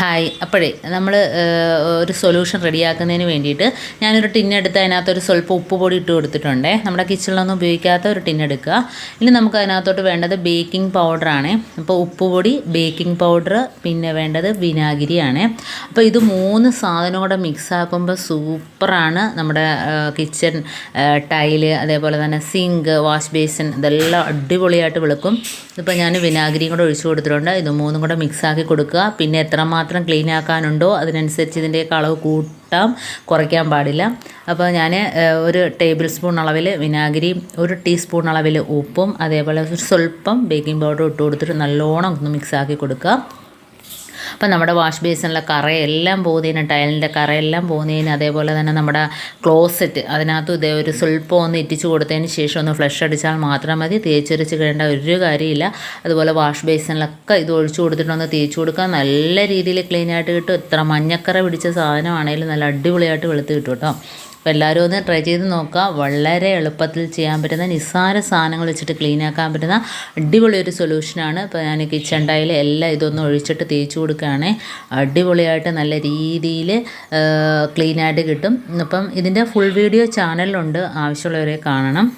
Hi അപ്പോഴേ നമ്മൾ ഒരു സൊല്യൂഷൻ റെഡിയാക്കുന്നതിന് വേണ്ടിയിട്ട് ഞാനൊരു ടിന്നെടുത്ത് അതിനകത്തൊരു സ്വല്പം ഉപ്പ് പൊടി ഇട്ട് കൊടുത്തിട്ടുണ്ടേ. നമ്മുടെ കിച്ചണിലൊന്നും ഉപയോഗിക്കാത്ത ഒരു ടിന്നെടുക്കുക ഇനി നമുക്ക് അതിനകത്തോട്ട് വേണ്ടത് ബേക്കിംഗ് പൗഡറാണ് അപ്പോൾ ഉപ്പ് പൊടി ബേക്കിംഗ് പൗഡർ പിന്നെ വേണ്ടത് വിനാഗിരിയാണ്. അപ്പോൾ ഇത് മൂന്ന് സാധനം കൂടെ മിക്സ് ആക്കുമ്പോൾ സൂപ്പറാണ് നമ്മുടെ കിച്ചൺ ടൈൽ അതേപോലെ തന്നെ സിങ്ക് വാഷ് ബേസിൻ ഇതെല്ലാം അടിപൊളിയായിട്ട് വെളുക്കും. ഇപ്പോൾ ഞാൻ വിനാഗിരിയും കൂടെ ഒഴിച്ചു കൊടുത്തിട്ടുണ്ട്. ഇത് മൂന്നും കൂടെ മിക്സ് ആക്കി കൊടുക്കുക. പിന്നെ എത്രമാത്രം ക്ലീൻ ആക്കാനുണ്ടോ? അതിനനുസരിച്ച് ഇതിന്റെയൊക്കെ അളവ് കൂട്ടാം. കുറയ്ക്കാൻ പാടില്ല. അപ്പോൾ ഞാൻ ഒരു ടേബിൾ സ്പൂൺ അളവിൽ വിനാഗിരിയും ഒരു ടീസ്പൂൺ അളവിൽ ഉപ്പും അതേപോലെ സ്വല്പം ബേക്കിംഗ് പൗഡർ ഇട്ട് കൊടുത്തിട്ട് നല്ലോണം ഒന്ന് മിക്സ് ആക്കി കൊടുക്കുക. അപ്പം നമ്മുടെ വാഷ് ബേസിനിലെ കറയെല്ലാം പോകുന്നതിന് ടൈലിന്റെ കറയെല്ലാം പോകുന്നതിന് അതേപോലെ തന്നെ നമ്മുടെ ക്ലോസറ്റ് അതിനകത്ത് ഇതേ ഒരു സ്വൽപ്പം ഒന്ന് ഇറ്റിച്ച് കൊടുത്തതിന് ശേഷം ഒന്ന് ഫ്ലഷ് അടിച്ചാൽ മാത്രം മതി. തേച്ചൊരിച്ച് കഴിയേണ്ട ഒരു കാര്യമില്ല. അതുപോലെ വാഷ് ബേസിനിലൊക്കെ ഇത് ഒഴിച്ചു കൊടുത്തിട്ടൊന്ന് തേച്ച് കൊടുക്കുക നല്ല രീതിയിൽ ക്ലീൻ ആയിട്ട് കിട്ടും. ഇത്ര മഞ്ഞക്കറ പിടിച്ച സാധനമാണെങ്കിലും നല്ല അടിപൊളിയായിട്ട് വെളുത്ത് കിട്ടും കേട്ടോ. അപ്പോൾ എല്ലാവരും ഒന്ന് ട്രൈ ചെയ്ത് നോക്കുക. വളരെ എളുപ്പത്തിൽ ചെയ്യാൻ പറ്റുന്ന നിസ്സാര സാധനങ്ങൾ വെച്ചിട്ട് ക്ലീൻ ആക്കാൻ പറ്റുന്ന അടിപൊളി ഒരു സൊല്യൂഷനാണ് ഇപ്പോൾ ഞാൻ കിച്ചൺ ടൈൽ എല്ലാം ഇതൊന്നും ഒഴിച്ചിട്ട് തേച്ച് കൊടുക്കുകയാണ്. അടിപൊളിയായിട്ട് നല്ല രീതിയിൽ ക്ലീനായിട്ട് കിട്ടും. അപ്പം ഇതിന്റെ ഫുൾ വീഡിയോ ചാനലിലുണ്ട് ആവശ്യമുള്ളവരെ കാണണം.